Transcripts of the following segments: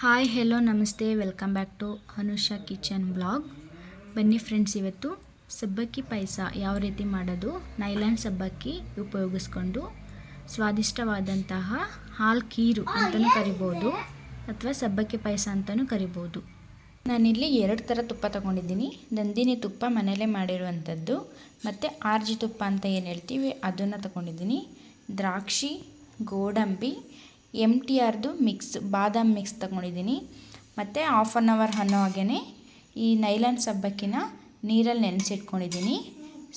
Hi hello ನಮಸ್ತೆ. Welcome back to Anusha kitchen blog ಬನ್ನಿ friends ಇವತ್ತು ಸಬ್ಬಕ್ಕಿ ಪಾಯಸ ಯಾವ ರೀತಿ ಮಾಡೋದು ನೈಲಾನ್ ಸಬ್ಬಕ್ಕಿ ಉಪಯೋಗಿಸ್ಕೊಂಡು ಸ್ವಾದಿಷ್ಟವಾದಂತಹ ಹಾಲು ಕೀರು ಅಂತಲೂ ಕರಿಬೋದು ಅಥವಾ ಸಬ್ಬಕ್ಕಿ ಪಾಯಸ ಅಂತಲೂ ಕರಿಬೋದು. ನಾನಿಲ್ಲಿ ಎರಡು ಥರ ತುಪ್ಪ ತಗೊಂಡಿದ್ದೀನಿ. ನಂದಿನಿ ತುಪ್ಪ ಮನೆಯಲ್ಲೇ ಮಾಡಿರುವಂಥದ್ದು, ಮತ್ತು ಆರ್ಜಿ ತುಪ್ಪ ಅಂತ ಏನು ಹೇಳ್ತೀವಿ, ಅದನ್ನು ತಗೊಂಡಿದ್ದೀನಿ. ದ್ರಾಕ್ಷಿ, ಗೋಡಂಬಿ ಎಂ ಟಿ ಆರ್ದು ಮಿಕ್ಸ್ ಬಾದಾಮ್ ಮಿಕ್ಸ್ ತಗೊಂಡಿದ್ದೀನಿ. ಮತ್ತು ಆಫ್ ಆನ್ ಅವರ್ ಅನ್ನೋ ಹಾಗೇ ಈ ನೈಲಾನ್ ಸಬ್ಬಕ್ಕಿನ ನೀರಲ್ಲಿ ನೆನೆಸಿಟ್ಕೊಂಡಿದ್ದೀನಿ.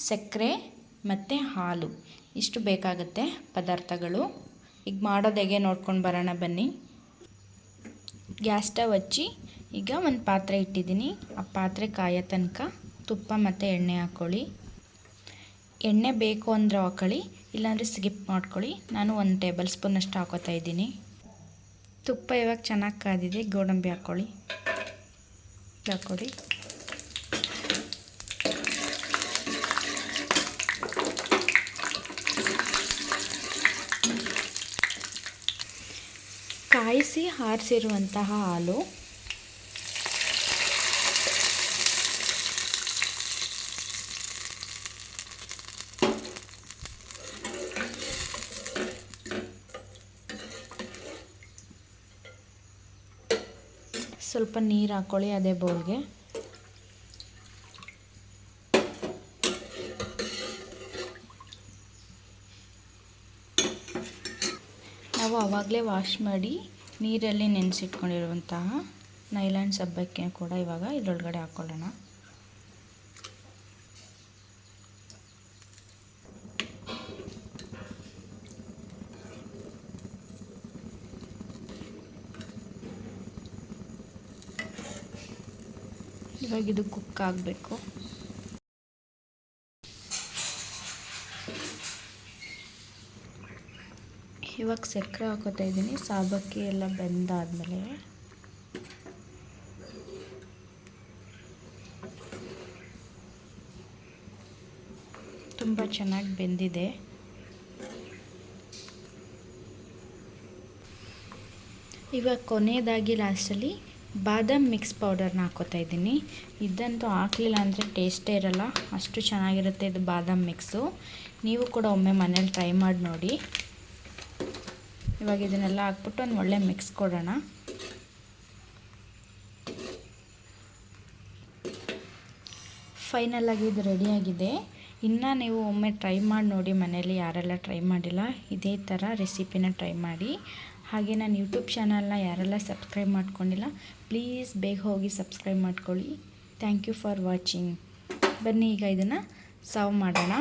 ಸಕ್ಕರೆ ಮತ್ತು ಹಾಲು. ಇಷ್ಟು ಬೇಕಾಗುತ್ತೆ ಪದಾರ್ಥಗಳು. ಈಗ ಮಾಡೋದು ಹೇಗೆ ನೋಡ್ಕೊಂಡು ಬರೋಣ ಬನ್ನಿ. ಗ್ಯಾಸ್ ಸ್ಟವ್ ಹಚ್ಚಿ ಈಗ ಒಂದು ಪಾತ್ರೆ ಇಟ್ಟಿದ್ದೀನಿ. ಆ ಪಾತ್ರೆ ಕಾಯೋ ತನಕ ತುಪ್ಪ ಮತ್ತು ಎಣ್ಣೆ ಹಾಕ್ಕೊಳ್ಳಿ ಎಣ್ಣೆ ಬೇಕು ಅಂದರೆ ಹಾಕೊಳ್ಳಿ, ಇಲ್ಲಾಂದರೆ ಸ್ಕಿಪ್ ಮಾಡ್ಕೊಳ್ಳಿ. ನಾನು ಒಂದು ಟೇಬಲ್ ಸ್ಪೂನಷ್ಟು ಹಾಕೋತಾ ಇದ್ದೀನಿ. ತುಪ್ಪ ಇವಾಗ ಚೆನ್ನಾಗಿ ಕಾದಿದೆ, ಗೋಡಂಬಿ ಹಾಕ್ಕೊಳ್ಳಿ ಹಾಕ್ಕೊಳ್ಳಿ ಕಾಯಿಸಿ ಆರಿಸಿರುವಂತಹ ಹಾಲು ಸ್ವಲ್ಪ ನೀರು ಹಾಕ್ಕೊಳ್ಳಿ ಅದೇ ಬೌಲ್ಗೆ. ನಾವು ಆವಾಗಲೇ ವಾಶ್ ಮಾಡಿ ನೀರಲ್ಲಿ ನೆನೆಸಿಟ್ಕೊಂಡಿರುವಂತಹ ನೈಲಾನ್ ಸಬ್ಬಕ್ಕೆ ಕೂಡ ಇವಾಗ ಇದರೊಳಗಡೆ ಹಾಕ್ಕೊಳ್ಳೋಣ ಇವಾಗ ಇದು ಕುಕ್ ಆಗಬೇಕು. ಇವಾಗ ಸಕ್ಕರೆ ಹಾಕೋತಾ ಇದ್ದೀನಿ. ಸಾಬಕ್ಕಿ ಎಲ್ಲ ಬೆಂದಾದಮೇಲೆ. ತುಂಬ ಚೆನ್ನಾಗಿ ಬೆಂದಿದೆ. ಇವಾಗ ಕೊನೆಯದಾಗಿ ಲಾಸ್ಟಲ್ಲಿ ಬಾದಾಮ್ ಮಿಕ್ಸ್ ಪೌಡರ್ನ ಹಾಕೋತಾ ಇದ್ದೀನಿ. ಇದಂತೂ ಹಾಕಲಿಲ್ಲ ಅಂದರೆ ಟೇಸ್ಟೇ ಇರಲ್ಲ. ಅಷ್ಟು ಚೆನ್ನಾಗಿರುತ್ತೆ ಇದು ಬಾದಾಮ್ ಮಿಕ್ಸು. ನೀವು ಕೂಡ ಒಮ್ಮೆ ಮನೇಲಿ ಟ್ರೈ ಮಾಡಿ ನೋಡಿ. ಇವಾಗ ಇದನ್ನೆಲ್ಲ ಹಾಕ್ಬಿಟ್ಟು ಒಂದು ಒಳ್ಳೆ ಮಿಕ್ಸ್ ಕೊಡೋಣ. ಫೈನಲಾಗಿ ಇದು ರೆಡಿಯಾಗಿದೆ ಇನ್ನು ನೀವು ಒಮ್ಮೆ ಟ್ರೈ ಮಾಡಿ ನೋಡಿ ಮನೇಲಿ ಯಾರೆಲ್ಲ ಟ್ರೈ ಮಾಡಿಲ್ಲ, ಇದೇ ಥರ ರೆಸಿಪಿನ ಟ್ರೈ ಮಾಡಿ. ಹಾಗೆ ನಾನು ಯೂಟ್ಯೂಬ್ ಚಾನಲ್ನ ಯಾರೆಲ್ಲ ಸಬ್ಸ್ಕ್ರೈಬ್ ಮಾಡ್ಕೊಂಡಿಲ್ಲ, ಪ್ಲೀಸ್ ಬೇಗ ಹೋಗಿ ಸಬ್ಸ್ಕ್ರೈಬ್ ಮಾಡ್ಕೊಳ್ಳಿ. Thank you for watching. ಬನ್ನಿ ಈಗ ಇದನ್ನು ಸರ್ವ್ ಮಾಡೋಣ.